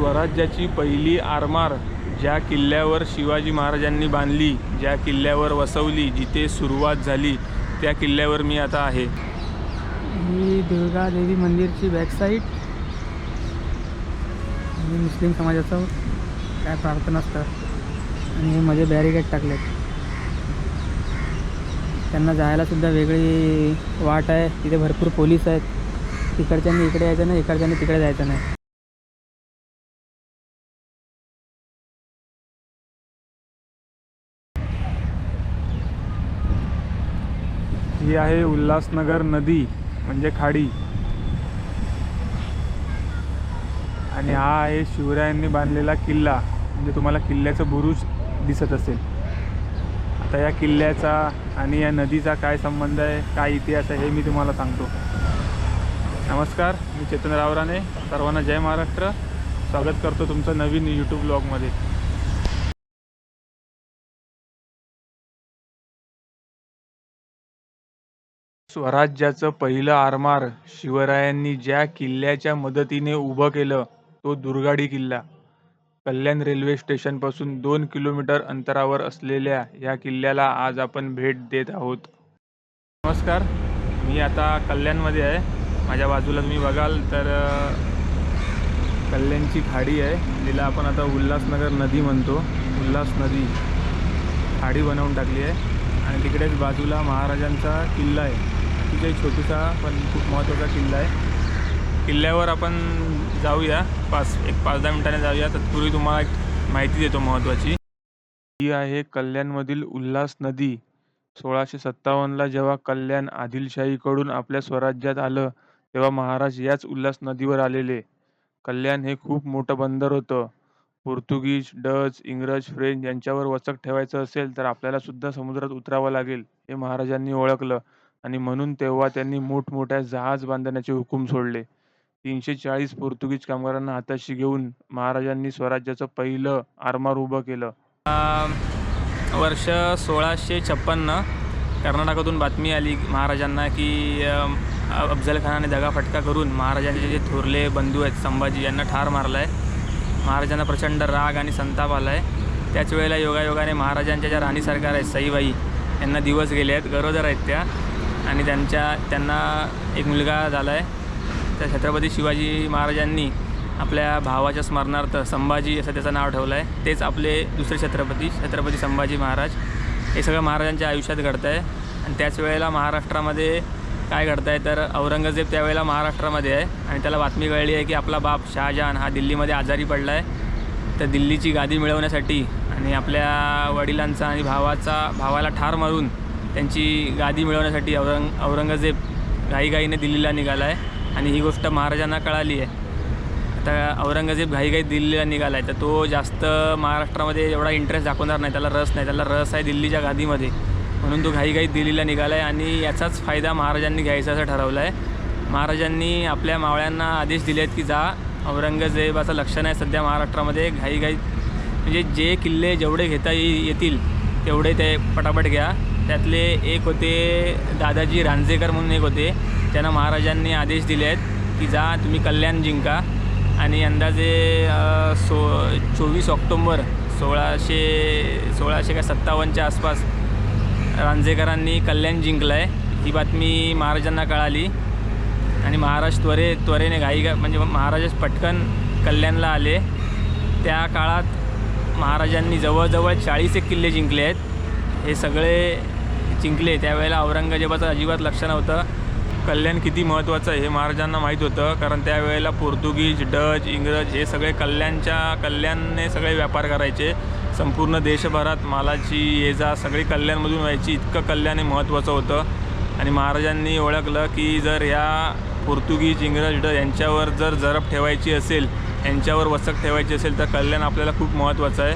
स्वराज्याची पहिली आरमार ज्या किल्ल्यावर शिवाजी महाराजांनी बांधली ज्या किल्ल्यावर वसवली जिथे सुरुवात झाली त्या किल्ल्यावर मी आता आहे. ही दुर्गा देवी मंदिरची बॅकसाईड मुस्लिम समाजाचं काय प्रार्थना असतं आणि हे माझे बॅरिकेड टाकलेत. त्यांना जायलासुद्धा वेगळी वाट आहे. तिथे भरपूर पोलीस आहेत. तिकडच्यांनी इकडे यायचं नाही इकडच्यांनी तिकडे जायचं नाही. ही आहे उल्हासनगर नदी म्हणजे खाडी. आणि हा आहे शिवरायांनी बांधलेला किल्ला. म्हणजे तुम्हाला किल्ल्याचं बुरुज दिसत असेल. आता या किल्ल्याचा आणि या नदीचा काय संबंध आहे काय इतिहास आहे हे मी तुम्हाला सांगतो. नमस्कार मी चेतन रावराने. सर्वांना जय महाराष्ट्र. स्वागत करतो तुमचं नवीन यूट्यूब ब्लॉगमध्ये स्वराज्याचं पहिलं आरमार शिवरायांनी ज्या किल्ल्याच्या मदतीने उभं केलं तो दुर्गाडी किल्ला. कल्याण रेल्वे स्टेशनपासून दोन किलोमीटर अंतरावर असलेल्या या किल्ल्याला आज आपण भेट देत आहोत. नमस्कार. मी आता कल्याणमध्ये आहे. माझ्या बाजूला तुम्ही बघाल तर कल्याणची खाडी आहे. जिला आपण आता उल्हासनगर नदी म्हणतो. उल्हास नदी खाडी बनवून टाकली आहे. आणि तिकडेच बाजूला महाराजांचा किल्ला आहे. अतिशय छोटूसा पण खूप महत्त्वाचा किल्ला आहे. किल्ल्यावर आपण जाऊया. पाच एक पाच दहा मिनटाने जाऊया. तत्पूर्वी तुम्हाला एक माहिती देतो महत्त्वाची. ही आहे कल्याणमधील उल्हास नदी. सोळाशे सत्तावन्नला जेव्हा कल्याण आदिलशाहीकडून आपल्या स्वराज्यात आलं तेव्हा महाराज याच उल्हास नदीवर आलेले. कल्याण हे खूप मोठं बंदर होतं. पोर्तुगीज डच इंग्रज फ्रेंच यांच्यावर वचक ठेवायचं असेल तर आपल्याला सुद्धा समुद्रात उतरावं लागेल हे महाराजांनी ओळखलं. आणि म्हणून तेव्हा त्यांनी मोठमोठ्या जहाज बांधण्याचे हुकूम सोडले. तीनशे चाळीस पोर्तुगीज कामगारांना हाताशी घेऊन महाराजांनी स्वराज्याचं पहिलं आरमार उभं केलं. वर्ष सोळाशे छप्पन्न कर्नाटकातून बातमी आली महाराजांना की अफजलखानाने दगाफटका करून महाराजांचे जे थोरले बंधू आहेत संभाजी यांना ठार मारला आहे महाराजांना प्रचंड राग आणि संताप आला आहे त्याच वेळेला योगायोगाने महाराजांच्या ज्या राणी सरकार आहेत सईबाई यांना दिवस गेले आहेत. गरोदर आहेत त्या. आणि त्यांच्या त्यांना एक मुलगा झाला आहे तर छत्रपती शिवाजी महाराजांनी आपल्या भावाच्या स्मरणार्थ संभाजी असं त्याचं नाव ठेवलं आहे तेच आपले दुसरे छत्रपती छत्रपती संभाजी महाराज. हे सगळं महाराजांच्या आयुष्यात घडतं आहे आणि त्याच वेळेला महाराष्ट्रामध्ये काय घडतं आहे तर औरंगजेब त्यावेळेला महाराष्ट्रामध्ये आहे. आणि त्याला बातमी कळली आहे की आपला बाप शहाजहान हा दिल्लीमध्ये आजारी पडला आहे तर दिल्लीची गादी मिळवण्यासाठी आणि आपल्या वडिलांचा आणि भावाचा भावाला ठार मारून त्यांची गादी मिळवण्यासाठी औरंग औरंगजेब घाईघाईने दिल्लीला निघाला आहे आणि ही गोष्ट महाराजांना कळाली आहे. आता औरंगजेब घाईघाईत दिल्लीला निघाला आहे तर तो जास्त महाराष्ट्रामध्ये एवढा इंटरेस्ट दाखवणार नाही. त्याला रस नाही. त्याला रस आहे दिल्लीच्या गादीमध्ये. म्हणून तो घाईघाईत दिल्लीला निघाला आहे आणि याचाच फायदा महाराजांनी घ्यायचा असं ठरवलं आहे महाराजांनी आपल्या मावळ्यांना आदेश दिले आहेत की जा. औरंगजेबाचं लक्षण आहे सध्या महाराष्ट्रामध्ये घाईघाईत. म्हणजे जे किल्ले जेवढे घेता येतील तेवढे ते पटापट घ्या. त्यातले एक होते दादाजी रांजेकर म्हणून एक होते. त्यांना महाराजांनी आदेश दिले आहेत की जा तुम्ही कल्याण जिंका. आणि अंदाजे सो चोवीस ऑक्टोंबर सोळाशे सोळाशे का सत्तावन्नच्या आसपास रांजेकरांनी कल्याण जिंकलं आहे ही बातमी महाराजांना कळाली. आणि महाराज त्वरे त्वरेने घाई म्हणजे महाराज पटकन कल्याणला आले. त्या काळात महाराजांनी जवळजवळ चाळीस एक किल्ले जिंकले आहेत. हे सगळे जिंकले. त्यावेळेला औरंगजेबाचं अजिबात लक्ष नव्हतं. कल्याण किती महत्त्वाचं आहे हे महाराजांना माहीत होतं. कारण त्यावेळेला पोर्तुगीज डच इंग्रज हे सगळे कल्याणच्या कल्याणने सगळे व्यापार करायचे. संपूर्ण देशभरात मालाची ये जा सगळी कल्याणमधून व्हायची. इतकं कल्याण हे महत्त्वाचं होतं. आणि महाराजांनी ओळखलं की जर या पोर्तुगीज इंग्रज डच यांच्यावर जर जरब ठेवायची असेल यांच्यावर वचक ठेवायची असेल तर कल्याण आपल्याला खूप महत्त्वाचं आहे.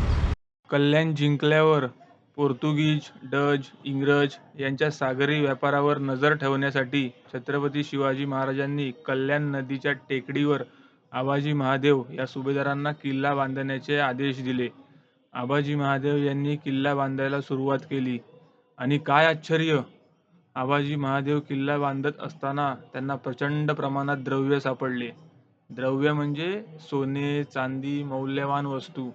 कल्याण जिंकल्यावर पोर्तुगीज डच इंग्रज यांच्या सागरी व्यापारावर नजर ठेवण्यासाठी छत्रपती शिवाजी महाराजांनी कल्याण नदीच्या टेकडीवर आबाजी महादेव या सुभेदारांना किल्ला बांधण्याचे आदेश दिले. आबाजी महादेव यांनी किल्ला बांधायला सुरुवात केली. आणि काय आश्चर्य! आबाजी महादेव किल्ला बांधत असताना त्यांना प्रचंड प्रमाणात द्रव्य सापडले. द्रव्य म्हणजे सोने चांदी मौल्यवान वस्तू.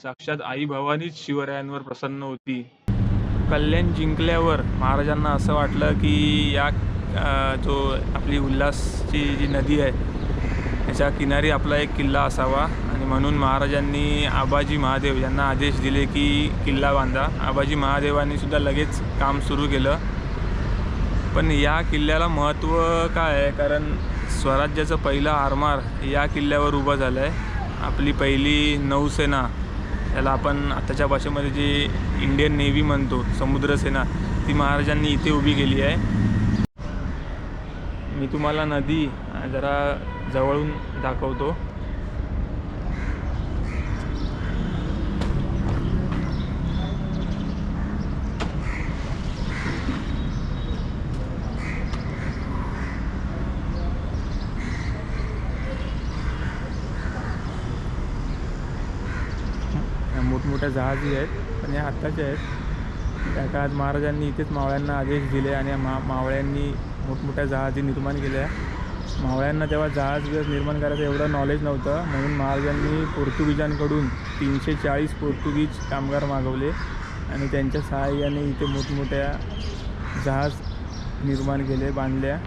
साक्षात आई भवानीच शिवरायांवर प्रसन्न होती. कल्याण जिंकल्यावर महाराजांना असं वाटलं की या जो आपली उल्हासची जी नदी आहे त्याच्या किनारी आपला एक किल्ला असावा. आणि म्हणून महाराजांनी आबाजी महादेव यांना आदेश दिले की किल्ला बांधा. आबाजी महादेवांनी सुद्धा लगेच काम सुरू केलं. पण या किल्ल्याला महत्त्व काय आहे? कारण स्वराज्याचं पहिलं आरमार या किल्ल्यावर उभं झालं आहे आपली पहिली नौसेना याला आपण आताच्या भाषेमध्ये जे इंडियन नेव्ही म्हणतो समुद्रसेना ती महाराजांनी इथे उभी केली आहे. मी तुम्हाला नदी जरा जवळून दाखवतो. या जहाजी आहेत पण या आत्ताच्या आहेत. त्या काळात महाराजांनी इथेच मावळ्यांना आदेश दिले आणि मा मावळ्यांनी मोठमोठ्या जहाजी निर्माण केल्या. मावळ्यांना तेव्हा जहाज बिहाज निर्माण करायचं एवढं नॉलेज नव्हतं. म्हणून महाराजांनी पोर्तुगीजांकडून तीनशे चाळीस पोर्तुगीज कामगार मागवले आणि त्यांच्या सहाय्याने इथे मोठमोठ्या जहाज निर्माण केले बांधल्या.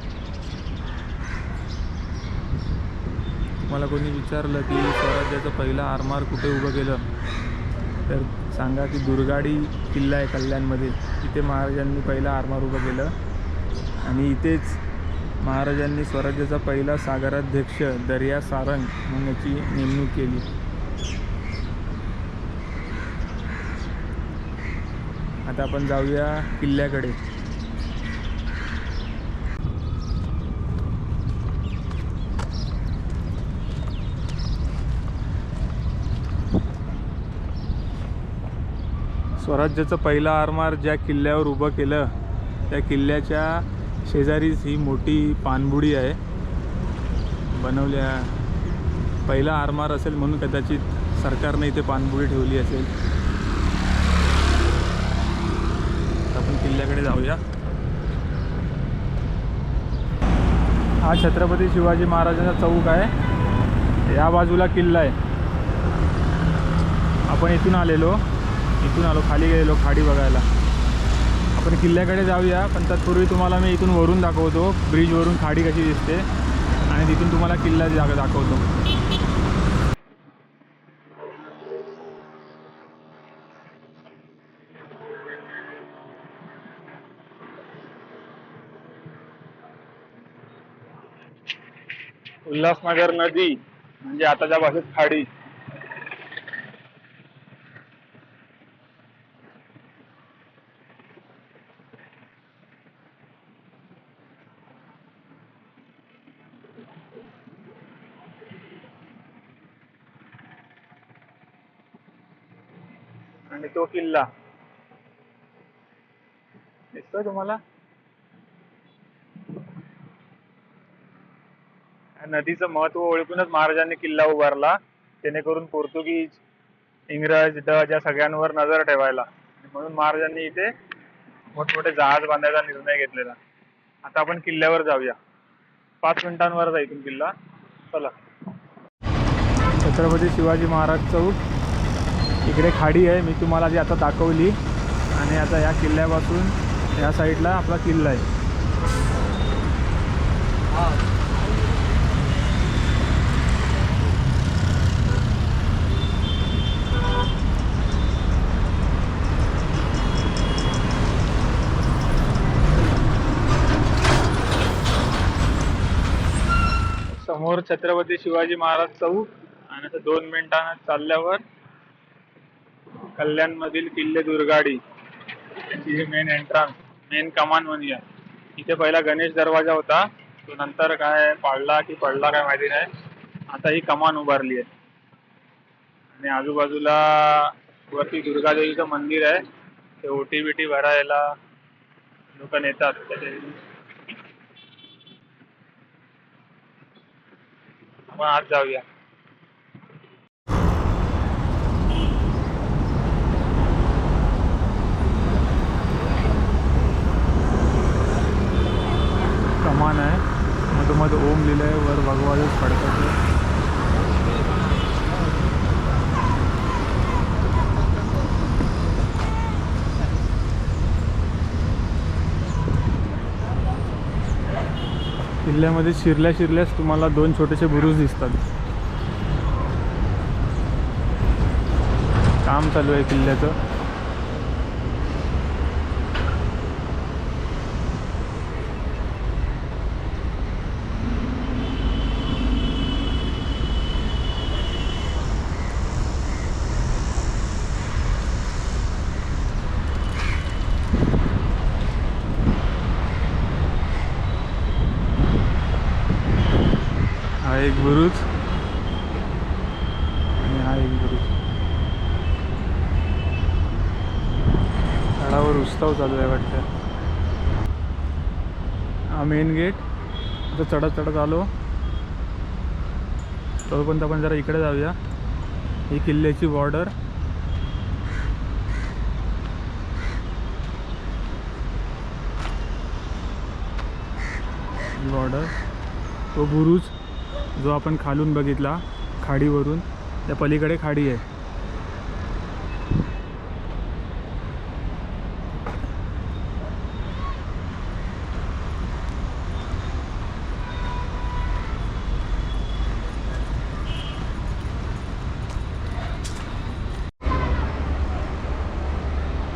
मला कोणी विचारलं की स्वराज्याचं पहिलं आरमार कुठे उभं केलं? तर सांगा की दुर्गाडी किल्ला आहे कल्याणमध्ये. इथे महाराजांनी पहिला आरमार उभं केलं. आणि इथेच महाराजांनी स्वराज्याचा पहिला सागराध्यक्ष दर्या सारंग म्हणून याची नेमणूक केली. आता आपण जाऊया किल्ल्याकडे. स्वराज्याचं पहिलं आरमार ज्या किल्ल्यावर उभं केलं त्या किल्ल्याच्या शेजारीच ही मोठी पाणबुडी आहे. बनवल्या पहिला आरमार असेल म्हणून कदाचित सरकारने इथे पाणबुडी ठेवली असेल. आपण किल्ल्याकडे जाऊया. हा छत्रपती शिवाजी महाराजांचा चौक आहे. या बाजूला किल्ला आहे. आपण इथून आलेलो. इथून आलो खाली गेलेलो खाडी बघायला. आपण किल्ल्याकडे जाऊया पण तत्पूर्वी तुम्हाला मी इथून वरून दाखवतो. ब्रिजवरून खाडी कशी दिसते. आणि तिथून तुम्हाला किल्ला जागा दाखवतो. उल्हासनगर नदी म्हणजे आताच्या भाषेत खाडी. आणि तो किल्ला. दिसतोय तुम्हाला? नदीचं महत्त्व ओळखूनच महाराजांनी किल्ला उभारला जेणेकरून पोर्तुगीज इंग्रज डच या सगळ्यांवर नजर ठेवायला. म्हणून महाराजांनी इथे मोठमोठे जहाज बांधायचा निर्णय घेतलेला. आता आपण किल्ल्यावर जाऊया. पाच मिनिटांवर आहे इथून किल्ला. चला. छत्रपती शिवाजी महाराज चौक. इकडे खाडी आहे. मी तुम्हाला जी आता दाखवली आणि आता या किल्ल्यापासून या साईडला आपला किल्ला आहे. समोर छत्रपती शिवाजी महाराज चौक आणि आता दोन मिनिटांना चालल्यावर कल्याण मधील किल्ले दुर्गाडी मेन एंट्रन्स मेन कमान म्हणूया इथे पहिला गणेश दरवाजा होता. तो नंतर काय पाडला की पडला काय माहिती नाही. आता ही कमान उभारली आहे. आणि आजूबाजूला वरती दुर्गादेवीचं मंदिर आहे. ते ओटी बिटी भरायला लोक नेतात. आपण आज जाऊया. वाघवाळीच फडकवते किल्ल्यामध्ये शिरल्या शिरल्यास तुम्हाला दोन छोटेसे बुरुज दिसतात. काम चालू आहे किल्ल्याचं. बुरुज आणि हा एक बुरुज झाडावर उत्सव चालू आहे वाटतं. हा मेन गेट आता चढत चढत आलो. तोपर्यंत आपण जरा इकडे जाऊया. ही किल्ल्याची बॉर्डर बॉर्डर तो बुरुज. जो आपण खालून बघितला खाडीवरून त्या पलीकडे खाडी आहे.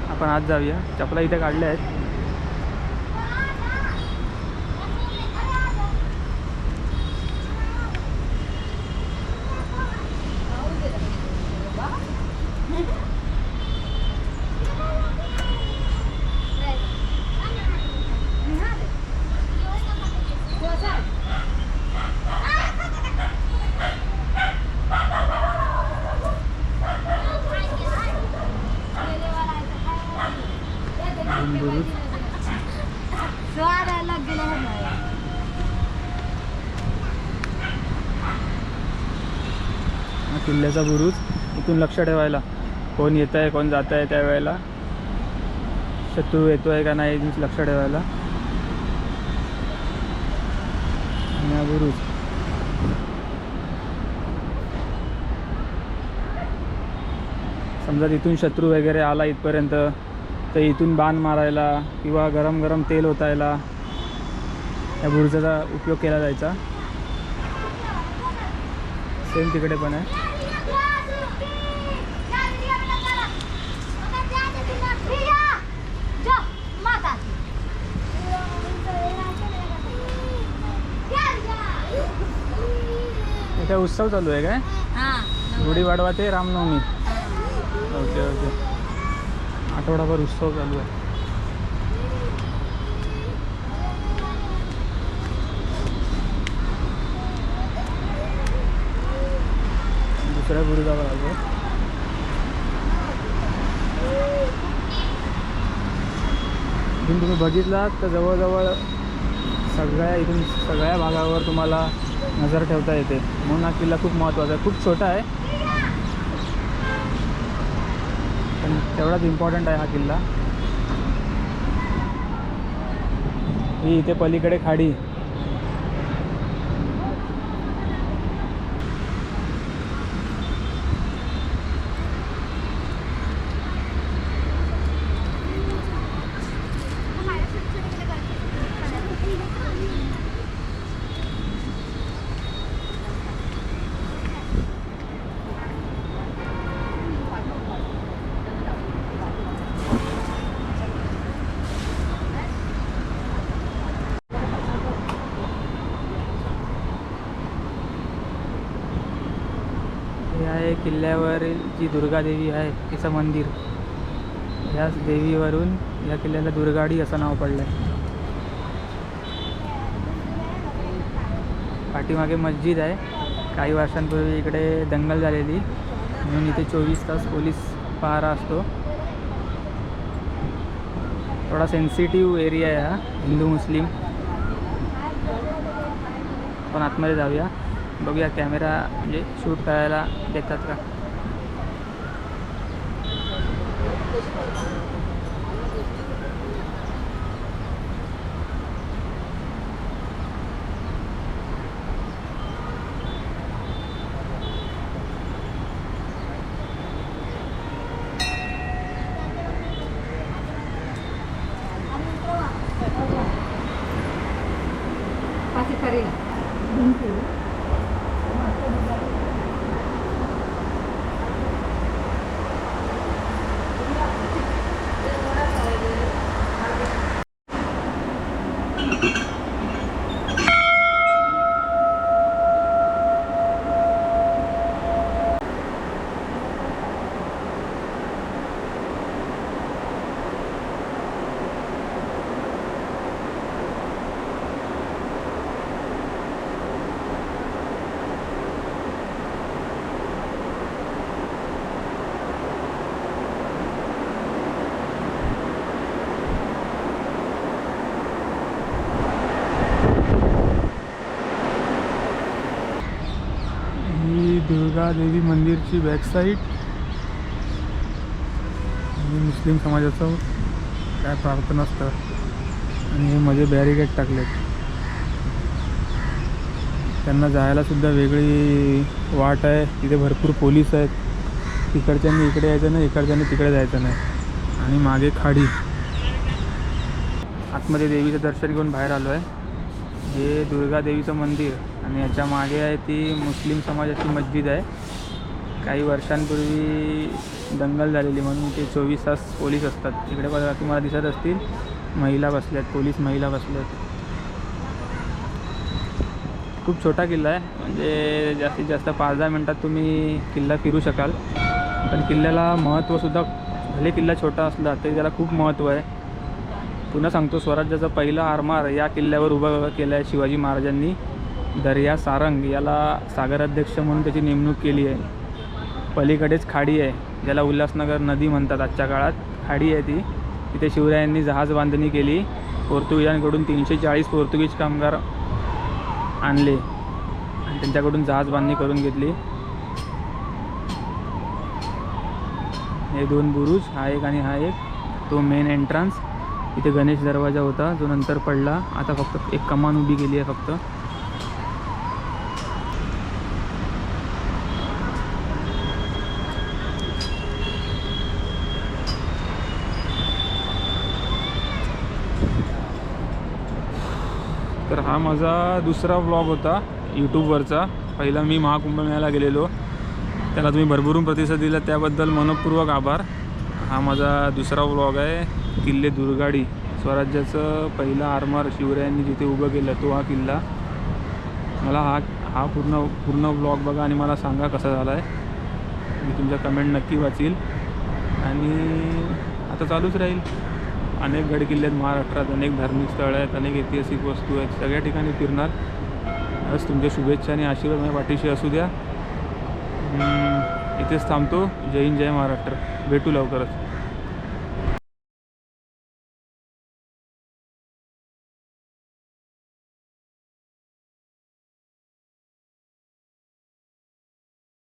आपण आज जाऊया. चपला इथे काढल्या आहेत दोन बुरुज हा किल्ल्याचा बुरुज. इथून लक्ष ठेवायला. कोण येत आहे कोण जात आहे त्यावेळेला शत्रू येतो आहे का नाही लक्ष ठेवायला. बुरुज. समजा तिथून शत्रू वगैरे आला इथपर्यंत तर इथून बाण मारायला किंवा गरम गरम तेल ओतायला या बुरुजाचा उपयोग केला जायचा. सेम तिकडे पण आहे. इथे उत्सव चालू आहे काय? गुढी वाढवा ते रामनवमी. Okay okay. आठवडाभर उत्सव चालू आहे. दुसऱ्या गुरुजावर आलो. इथून तुम्ही बघितलात तर जवळजवळ सगळ्या इथून सगळ्या भागावर तुम्हाला नजर ठेवता येते. म्हणून हा किल्ला खूप महत्त्वाचा आहे. खूप छोटा आहे. पण तेवढाच इम्पॉर्टंट आहे हा किल्ला. ही इथे पलीकडे खाडी हे आहे किल्ल्यावरील जी दुर्गा देवी आहे तिचं मंदिर. याच देवीवरून या किल्ल्याला दुर्गाडी असं नाव पडलं आहे पाठीमागे मस्जिद आहे. काही वर्षांपूर्वी इकडे दंगल झालेली. म्हणून इथे चोवीस तास पोलीस पहारा असतो. थोडा सेन्सिटिव्ह एरिया आहे हा. हिंदू मुस्लिम. पण आतमध्ये जाऊया. बघूया कॅमेरा म्हणजे शूट करायला देतात का देवी मंदिरची बॅकसाईड आणि मुस्लिम समाजाचं काय प्रार्थना असतं आणि हे मध्ये बॅरिकेड टाकलेत. त्यांना जायलासुद्धा वेगळी वाट आहे. तिथे भरपूर पोलीस आहेत. तिकडच्यांनी इकडे यायचं नाही इकडच्यांनी तिकडे जायचं नाही. आणि मागे खाडी. आतमध्ये देवीचं दर्शन घेऊन बाहेर आलो आहे हे दुर्गा देवीचं मंदिर. आणि याच्या मागे आहे ती मुस्लिम समाजाची मस्जिद आहे. काही वर्षांपूर्वी दंगल झालेली म्हणून ते चोवीस तास पोलीस असतात. इकडे बघा तुम्हाला दिसत असतील. महिला बसल्यात पोलीस महिला बसल्यात. खूप छोटा किल्ला आहे. म्हणजे जास्तीत जास्त पाच दहा मिनटात तुम्ही किल्ला फिरू शकाल. पण किल्ल्याला महत्त्वसुद्धा भले किल्ला छोटा असला तरी त्याला खूप महत्त्व आहे. पुन्हा सांगतो स्वराज्याचा पहिला आरमार या किल्ल्यावर उभा केला आहे शिवाजी महाराजांनी. दर्या सारंग याला सागराध्यक्ष म्हणून त्याची नेमणूक केली आहे. पलीकडेच खाडी आहे ज्याला उल्हासनगर नदी म्हणतात. आजच्या काळात खाडी आहे ती. तिथे शिवरायांनी जहाज बांधणी केली. पोर्तुगीजांकडून तीनशे चाळीस पोर्तुगीज कामगार आणले आणि त्यांच्याकडून जहाज बांधणी करून घेतली. हे दोन बुरुज हा एक आणि हा एक तो मेन एंट्रन्स इथे गणेश दरवाजा होता जो नंतर पडला. आता फक्त एक कमान उभी केली आहे फक्त. माझा दुसरा व्लॉग होता यूट्यूबवरचा पहिला मी महाकुंभमेळ्याला गेलेलो. त्याला तुम्ही भरभरून प्रतिसाद दिला त्याबद्दल मनपूर्वक आभार. हा माझा दुसरा व्लॉग आहे किल्ले दुर्गाडी. स्वराज्याचं पहिला आरमार शिवरायांनी जिथे उभं केलं तो हा किल्ला. मला हा हा पूर्ण पूर्ण व्लॉग बघा आणि मला सांगा कसा झाला आहे मी तुमच्या कमेंट नक्की वाचील. आणि आता चालूच राहील. अनेक गडकिल्ले आहेत महाराष्ट्रात अनेक धार्मिक स्थळं आहेत अनेक ऐतिहासिक वस्तू आहेत. सगळ्या ठिकाणी फिरणार. बस तुमच्या शुभेच्छा आणि आशीर्वाद माझ्या पाठीशी असू द्या. इथेच थांबतो. जय हिंद जय महाराष्ट्र. भेटू लवकरच.